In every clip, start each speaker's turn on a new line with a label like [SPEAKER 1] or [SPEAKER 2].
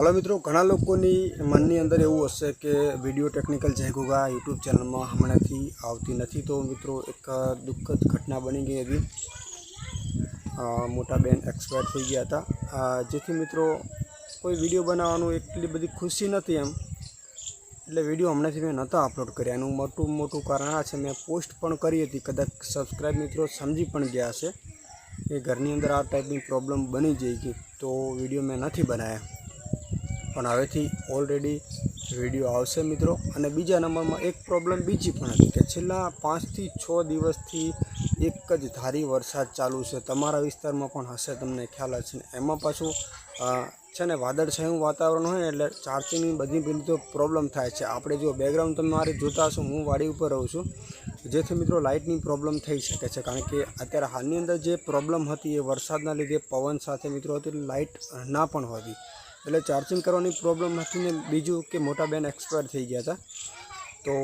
[SPEAKER 1] Hello મિત્રો, ઘણા લોકોની મનની અંદર એવું હશે કે વીડિયો ટેકનિકલ જયગોગા યુટ્યુબ ચેનલમાં હમણાંથી આવતી નથી. તો મિત્રો, એક દુઃખદ ઘટના બની ગઈ હતી. મોટા બેન એક્સપાયર થઈ ગયા હતા. જેથી મિત્રો, કોઈ વીડિયો બનાવવાનું એટલી બધી ખુશી નથી એમ. એટલે વીડિયો હમણાંથી મેં નહોતા અપલોડ કર્યા. એનું મોટું મોટું કારણ આ છે, મેં પોસ્ટ પણ કરી હતી. કદાચ સબસ્ક્રાઈબ મિત્રો સમજી પણ ગયા હશે. કે ઘરની અંદર આ ટાઈપની પ્રોબ્લેમ બની જઈ ગઈ તો વીડિયો મેં નથી બનાવ્યા. પણ હવેથી ઓલરેડી વીડિયો આવશે મિત્રો. અને બીજા નંબરમાં એક પ્રોબ્લેમ બીજી પણ હતી કે છેલ્લા પાંચથી છ દિવસથી એક જ ધારી વરસાદ ચાલુ છે. તમારા વિસ્તારમાં પણ હશે તમને ખ્યાલ હશે. ને એમાં પાછું છે ને, વાદળછાયું વાતાવરણ હોય એટલે ચાર્જિંગની બધી બધી તો પ્રોબ્લેમ થાય છે. આપણે જો બેકગ્રાઉન્ડ તમે મારી જોતા હશો, હું વાડી ઉપર રહું છું, જેથી મિત્રો લાઇટની પ્રોબ્લેમ થઈ શકે છે. કારણ કે અત્યારે હાલની અંદર જે પ્રોબ્લેમ હતી એ વરસાદના લીધે પવન સાથે મિત્રો હતી લાઇટ ના પણ હોતી. એટલે ચાર્જિંગ કરવાની પ્રોબ્લેમ હતી ને બીજું કે મોટા બેન એક્સપાયર થઈ ગયા હતા. તો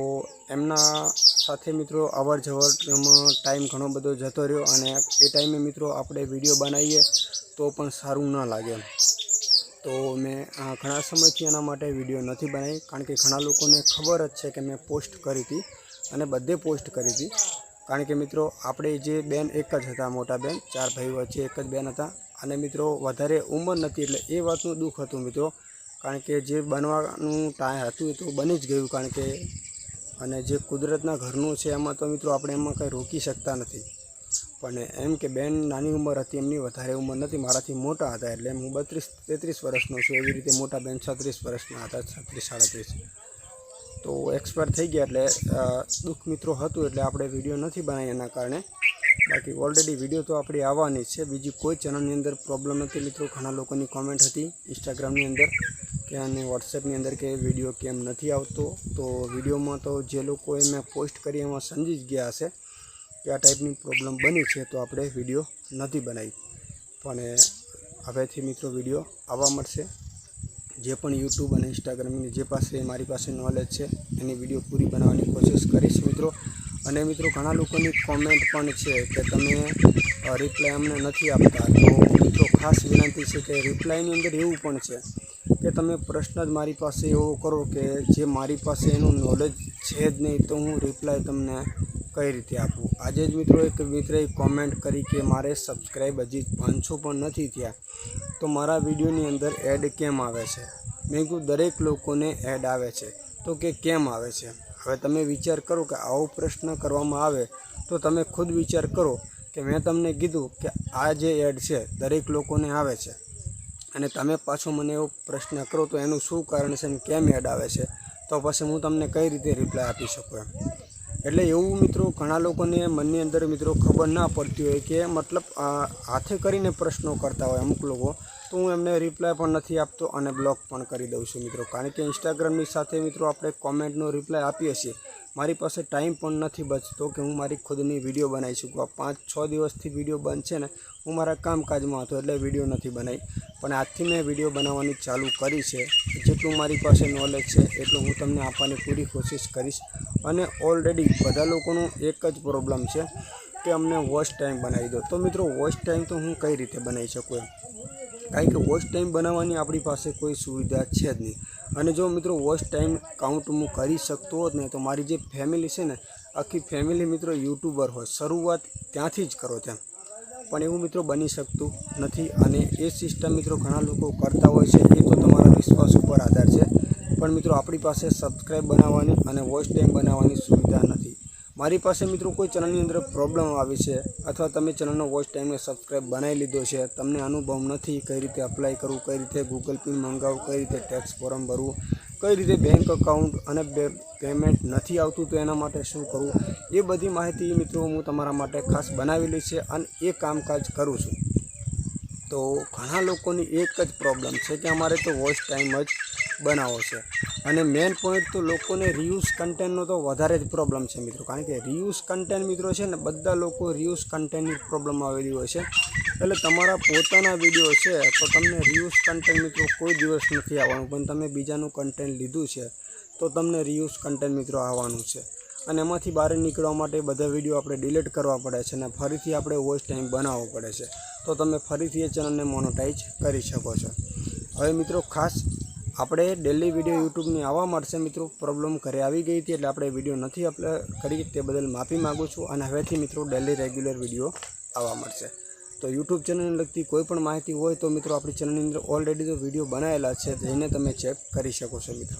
[SPEAKER 1] એમના સાથે મિત્રો અવર જવરમાં ટાઈમ ઘણો બધો જતો રહ્યો અને એ ટાઈમે મિત્રો આપણે વીડિયો બનાવીએ તો પણ સારું ન લાગે તો મેં ઘણા સમયથી એના માટે વીડિયો નથી બનાવી કારણ કે ઘણા લોકોને ખબર જ છે કે મેં પોસ્ટ કરી હતી અને બધે પોસ્ટ કરી હતી. કારણ કે મિત્રો, આપણે જે બેન એક જ હતા, મોટા બેન, ચાર ભાઈઓ વચ્ચે એક જ બેન હતા. અને મિત્રો, વધારે ઉંમર નથી એટલે એ વાતનું દુઃખ હતું મિત્રો. કારણ કે જે બનવાનું ટાઈમ હતું તો બની જ ગયું કારણ કે અને જે કુદરતના ઘરનું છે એમાં તો મિત્રો આપણે એમાં કંઈ રોકી શકતા નથી. પણ એમ કે બેન નાની ઉંમર હતી, એમની વધારે ઉંમર નથી, મારાથી મોટા હતા એટલે હું બત્રીસ, તેત્રીસ વર્ષનો છું, એવી રીતે મોટા બેન છત્રીસ વર્ષના હતા, છત્રીસ, સાડત્રીસ. તો એક્સપાયર થઈ ગયા એટલે દુઃખ મિત્રો હતું એટલે આપણે વીડિયો નથી બનાવી એના કારણે. બાકી ઓલરેડી વીડિયો તો આપણી આવવાની છે. બીજી કોઈ ચેનલની અંદર પ્રોબ્લેમ નથી મિત્રો. ઘણા લોકોની કોમેન્ટ હતી ઇન્સ્ટાગ્રામની અંદર કે અને વોટ્સએપની અંદર કે વીડિયો કેમ નથી આવતો. તો વિડીયોમાં તો જે લોકોએ મેં પોસ્ટ કરી એમાં સમજી જ ગયા હશે કે આ ટાઈપની પ્રોબ્લેમ બની છે. તો આપણે વીડિયો નથી બનાવી. પણ હવેથી મિત્રો વીડિયો આવવા મળશે. જે પણ યુટ્યુબ અને ઇન્સ્ટાગ્રામની જે પાસે મારી પાસે નોલેજ છે, એની વીડિયો પૂરી બનાવવાની કોશિશ કરીશ મિત્રો. અને મિત્રો, ઘણા લોકોની કોમેન્ટ પણ છે કે તમે રિપ્લાય અમને નથી આપતા. તો મિત્રો, ખાસ વિનંતી છે કે રિપ્લાયની અંદર એવું પણ છે કે તમે પ્રશ્ન જ મારી પાસે એવો કરો કે જે મારી પાસે એનું નોલેજ છે જ નહીં, તો હું રિપ્લાય તમને કઈ રીતે આપું? આજે જ મિત્રો એક મિત્રએ કોમેન્ટ કરી કે મારે સબસ્ક્રાઈબ હજી પાંચસો પણ નથી થયા. તો મારા વિડીયોની અંદર એડ કેમ આવે છે? મેં કહ્યું દરેક લોકોને એડ આવે છે. તો કે કેમ આવે છે? હવે તમે વિચાર કરો કે આવો પ્રશ્ન કરવામાં આવે તો તમે ખુદ વિચાર કરો કે મેં તમને કીધું કે આ જે એડ છે, દરેક લોકોને આવે છે. અને તમે પાછો મને એવો પ્રશ્ન કરો તો એનું શું કારણ છે અને કેમ એડ આવે છે? તો પછી હું તમને કઈ રીતે રિપ્લાય આપી શકું એમ? એટલે એવું મિત્રો ઘણા લોકોને મનની અંદર મિત્રો ખબર ના પડતી હોય કે મતલબ હાથે કરીને પ્રશ્નો કરતા હોય અમુક લોકો. તો હું એમને રિપ્લાય પણ નથી આપતો અને બ્લોક પણ કરી દઉં છું મિત્રો. કારણ કે ઇન્સ્ટાગ્રામની સાથે મિત્રો આપણે કોમેન્ટનો રિપ્લાય આપીએ છીએ. મારી પાસે ટાઈમ પણ નથી બચતો કે હું મારી ખુદની વીડિયો બનાવી શકું. આ પાંચ, છ દિવસથી વીડિયો બંધ છે ને, હું મારા કામકાજમાં હતો એટલે વીડિયો નથી બનાવી. પણ આજથી મેં વીડિયો બનાવવાની ચાલુ કરી છે. જેટલું મારી પાસે નોલેજ છે, એટલું હું તમને આપવાની પૂરી કોશિશ કરીશ. અને ઓલરેડી બધા લોકોનું એક જ પ્રોબ્લેમ છે કે અમને વોચ ટાઈમ બનાવી દો. તો મિત્રો વોચ ટાઈમ તો હું કઈ રીતે બનાવી શકું એમ? કારણ કે વોચ ટાઈમ બનાવવાની આપણી પાસે કોઈ સુવિધા છે જ નહીં. અને જો મિત્રો વોચ ટાઈમ કાઉન્ટ હું કરી શકતો હોત ને તો મારી જે ફેમિલી છે ને, આખી ફેમિલી મિત્રો યુટ્યુબર હોય, શરૂઆત ત્યાંથી જ કરો તેમ. પણ એવું મિત્રો બની શકતું નથી અને એ સિસ્ટમ મિત્રો ઘણા લોકો કરતા હોય છે, એ તો તમારા વિશ્વાસ ઉપર આધાર છે. પણ મિત્રો આપણી પાસે સબસ્ક્રાઈબ બનાવવાની અને વોચ ટાઈમ બનાવવાની સુવિધા નથી. મારી પાસે મિત્રો કોઈ ચેનલની અંદર પ્રોબ્લેમ આવી છે અથવા તમે ચેનલનો વોઇસ ટાઈમને સબસ્ક્રાઈબ બનાવી લીધો છે, તમને અનુભવ નથી કઈ રીતે અપ્લાય કરવું, કઈ રીતે ગૂગલ પિન મંગાવવું, કઈ રીતે ટેક્સ ફોર્મ ભરવું, કઈ રીતે બેંક અકાઉન્ટ અને પેમેન્ટ નથી આવતું, તો એના માટે શું કરવું? એ બધી માહિતી મિત્રો હું તમારા માટે ખાસ બનાવેલી છે અને એ કામકાજ કરું છું. તો ઘણા લોકોની એક જ પ્રોબ્લેમ છે કે અમારે તો વોઇસ ટાઈમ જ બનાવો છે. અને મેઇન પોઈન્ટ તો લોકોને રિયુઝ કન્ટેન્ટનો તો વધારે જ પ્રોબ્લેમ છે મિત્રો. કારણ કે રિયુઝ કન્ટેન્ટ મિત્રો છે ને, બધા લોકો રિયુઝ કન્ટેન્ટની પ્રોબ્લેમ આવેલી હોય છે. એટલે તમારા પોતાના વીડિયો છે તો તમને રિયુઝ કન્ટેન્ટ મિત્રો કોઈ દિવસ નથી આવવાનું. પણ તમે બીજાનું કન્ટેન્ટ લીધું છે તો તમને રિયુઝ કન્ટેન્ટ મિત્રો આવવાનું છે. અને એમાંથી બહાર નીકળવા માટે બધા વીડિયો આપણે ડિલીટ કરવા પડે છે અને ફરીથી આપણે વોઇસ ટાઈમ બનાવવો પડે છે. તો તમે ફરીથી એ ચેનલને મોનોટાઈઝ કરી શકો છો. હવે મિત્રો ખાસ આપણે ડેલી વીડિયો યુટ્યુબની આવવા મળશે મિત્રો. પ્રોબ્લેમ ઘરે આવી ગઈ હતી એટલે આપણે વીડિયો નથી અપલોડ કરી. તે બદલ માફી માગું છું અને હવેથી મિત્રો ડેલી રેગ્યુલર વીડિયો આવવા મળશે. તો યુટ્યુબ ચેનલને લગતી કોઈ પણ માહિતી હોય તો મિત્રો આપણી ચેનલની અંદર ઓલરેડી તો વીડિયો બનાવેલા છે. જઈને તમે ચેક કરી શકો છો મિત્રો.